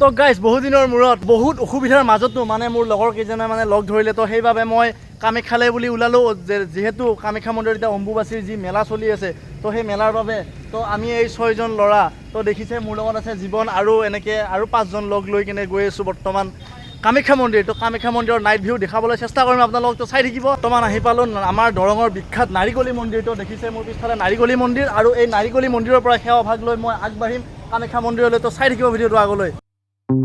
তো গাইজ বহুত দিনৰ মূৰত, বহুত অসুবিধাৰ মাজতো মানে মোৰ লগৰ কেইজনে মানে লগ ধৰিলে। তো সেইবাবে মই কামাখ্যালৈ বুলি ওলালোঁ যিহেতু কামাখ্যা মন্দিৰত এতিয়া অম্বুবাচীৰ যি মেলা চলি আছে, তো সেই মেলাৰ বাবে, তো আমি এই ছয়জন ল'ৰা, তো দেখিছে মোৰ লগত আছে জীৱন আৰু এনেকৈ আৰু পাঁচজন লগ লৈ কিনে গৈ আছোঁ বৰ্তমান কামাখ্যা মন্দিৰ। তো কামাখ্যা মন্দিৰৰ নাইট ভিউ দেখাবলৈ চেষ্টা কৰিম আপোনালোক তো চাই থাকিব। বৰ্তমান আহি পালোঁ আমাৰ দৰঙৰ বিখ্যাত নাৰিকলী মন্দিৰটো দেখিছে মোৰ পিছফালে নাৰিকলী মন্দিৰ আৰু এই নাৰিকলী মন্দিৰৰ পৰা সেৱা ভাগ লৈ মই আগবাঢ়িম কামাখ্যা মন্দিৰলৈ, তো চাই থাকিব ভিডিঅ'টো আগলৈ। তো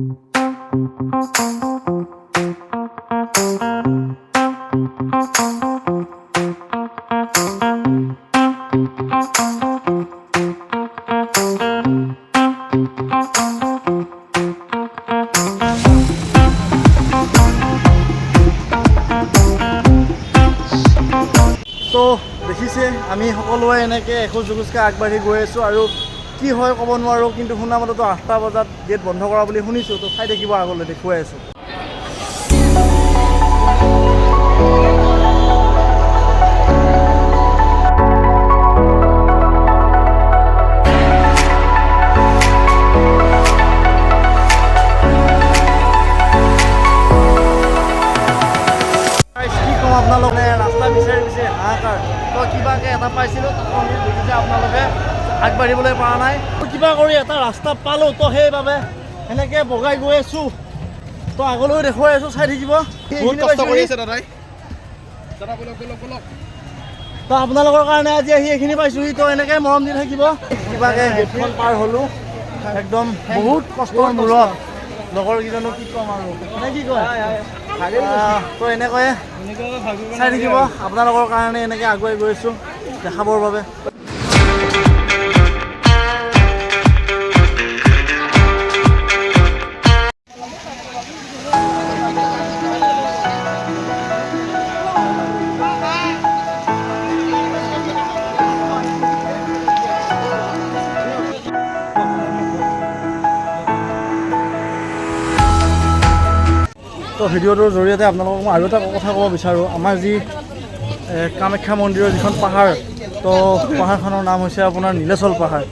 দেখিছে আমি সকলোৱে এনেকৈ এখোজ দুখোজকৈ আগবাঢ়ি গৈ আছোঁ আৰু কি হয় ক'ব নোৱাৰোঁ কিন্তু শুনা মতেতো আঠটা বজাত গেট বন্ধ কৰা বুলি শুনিছোঁ তো চাই থাকিব আগলৈ দেখুৱাই আছোঁ। আপোনালোকে ৰাস্তা বিচাৰি বিচাৰি হাহাকাৰ। তো কিবাকৈ এটা পাইছিলোঁ তাকো আপোনালোকে আগবাঢ়িবলৈ পৰা নাই। কিবা কৰি এটা ৰাস্তা পালোঁ তো সেইবাবে সেনেকৈ বগাই গৈ আছোঁ। তো আগলৈ দেখুৱাই আছোঁ চাই থাকিব। তো আপোনালোকৰ কাৰণে আজি আহি এইখিনি পাইছোঁহি তো এনেকৈ মৰম দি থাকিব। কিবাকৈ গেটখন পাৰ হ'লোঁ। একদম বহুত কষ্টৰ মূৰত লগৰ কেইজনো কি ক'ম আৰু। নে কি কয়? তো এনেকৈয়ে চাই থাকিব। আপোনালোকৰ কাৰণে এনেকৈ আগুৱাই গৈ আছোঁ দেখাবৰ বাবে। তো ভিডিঅ'টোৰ জৰিয়তে আপোনালোকক মই আৰু এটা কথা ক'ব বিচাৰোঁ। আমাৰ যি কামাখ্যা মন্দিৰৰ যিখন পাহাৰ তো পাহাৰখনৰ নাম হৈছে আপোনাৰ নীলাচল পাহাৰ।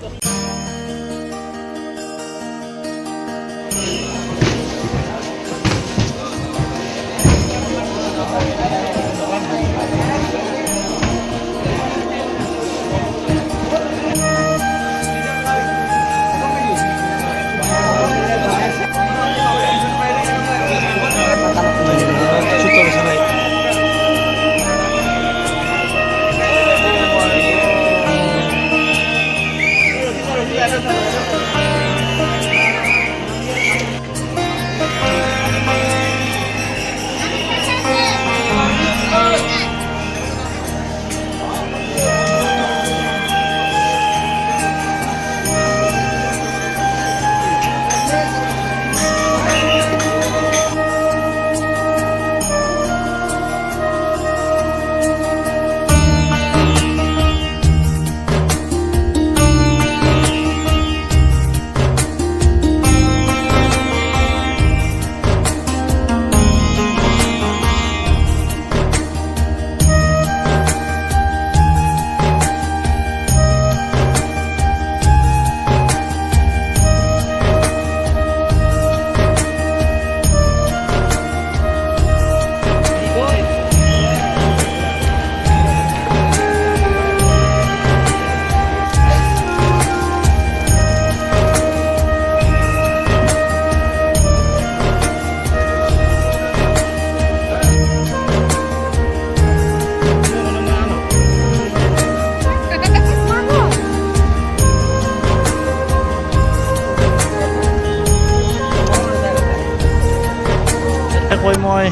কৈ মই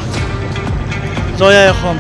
জয় আই অসম